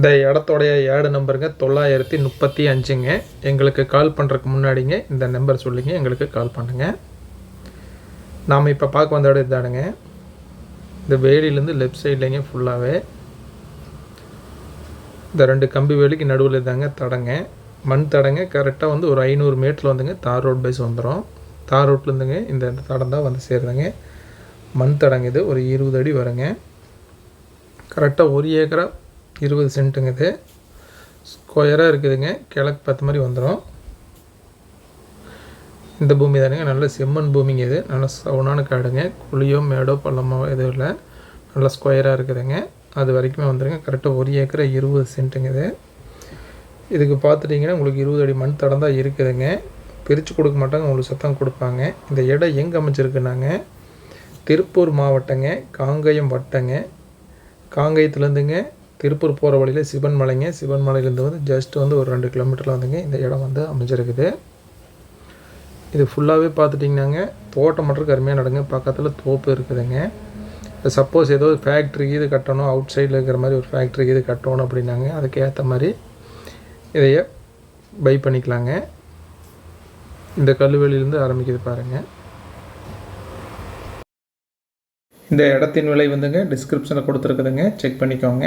இந்த இடத்தோடைய ஏடு நம்பருங்க தொள்ளாயிரத்தி முப்பத்தி அஞ்சுங்க. எங்களுக்கு கால் பண்ணுறதுக்கு முன்னாடிங்க இந்த நம்பர் சொல்லிங்க எங்களுக்கு கால் பண்ணுங்க. நாம் இப்போ பார்க்க வந்த இடம் இதானுங்க. இந்த வேலியிலேருந்து லெஃப்ட் சைட்லேங்க ஃபுல்லாகவே இந்த ரெண்டு கம்பி வேலிக்கு நடுவில் தாங்க தடங்க. மண் தடங்க கரெக்டாக வந்து ஒரு ஐநூறு மீட்டரில் வந்துங்க தார் ரோட் பைஸ் வந்துடும் தார் ரோட்லேருந்துங்க இந்த தடம் தான் வந்து சேருதுங்க. மண் தடங்க இது ஒரு இருபது அடி வருங்க. கரெக்டாக ஒரு ஏக்கரா இருபது சென்ட்டுங்க இது ஸ்கொயராக இருக்குதுங்க. கிழக்கு பார்த்த மாதிரி வந்துடும் இந்த பூமி தானுங்க. நல்ல செம்மண் பூமிங்க இது. நல்ல சவுனான காடுங்க. குழியோ மேடோ பள்ளமோ எதுவும் இல்லை. நல்லா ஸ்கொயராக இருக்குதுங்க. அது வரைக்குமே வந்துடுங்க கரெக்டாக ஒரு ஏக்கரை இருபது சென்ட்டுங்க இது இதுக்கு பார்த்துட்டிங்கன்னா உங்களுக்கு இருபது அடி மண் தடம் தான் இருக்குதுங்க. பிரித்து கொடுக்க மாட்டாங்க. உங்களுக்கு சத்தம் கொடுப்பாங்க. இந்த இடம் எங்கே அமைச்சிருக்குனாங்க திருப்பூர் மாவட்டங்க. காங்கயம் வட்டங்க. காங்கயத்துலேருந்துங்க. திருப்பூர் போகிற வழியில் சிவன் மலைங்க. சிவன் மலையிலேருந்து வந்து ஜஸ்ட் வந்து ஒரு ரெண்டு கிலோமீட்டரில் வந்துங்க. இந்த இடம் வந்து அமைஞ்சிருக்குது. இது ஃபுல்லாகவே பார்த்துட்டிங்கன்னாங்க. தோட்டம் மட்டும் கருமையாக நடங்க. பக்கத்தில் தோப்பு இருக்குதுங்க. சப்போஸ் ஏதோ ஃபேக்ட்ரி இது கட்டணும். அவுட் சைடில் இருக்கிற மாதிரி ஒரு ஃபேக்ட்ரி இது கட்டணும் அப்படின்னாங்க. அதுக்கு ஏற்ற மாதிரி இதைய பை பண்ணிக்கலாங்க. இந்த கல்லுவெளியிலேருந்து ஆரம்பிக்குது பாருங்கள் இந்த இடத்தின் விலை வந்துங்க. டிஸ்கிரிப்ஷனில் கொடுத்துருக்குதுங்க. செக் பண்ணிக்கோங்க.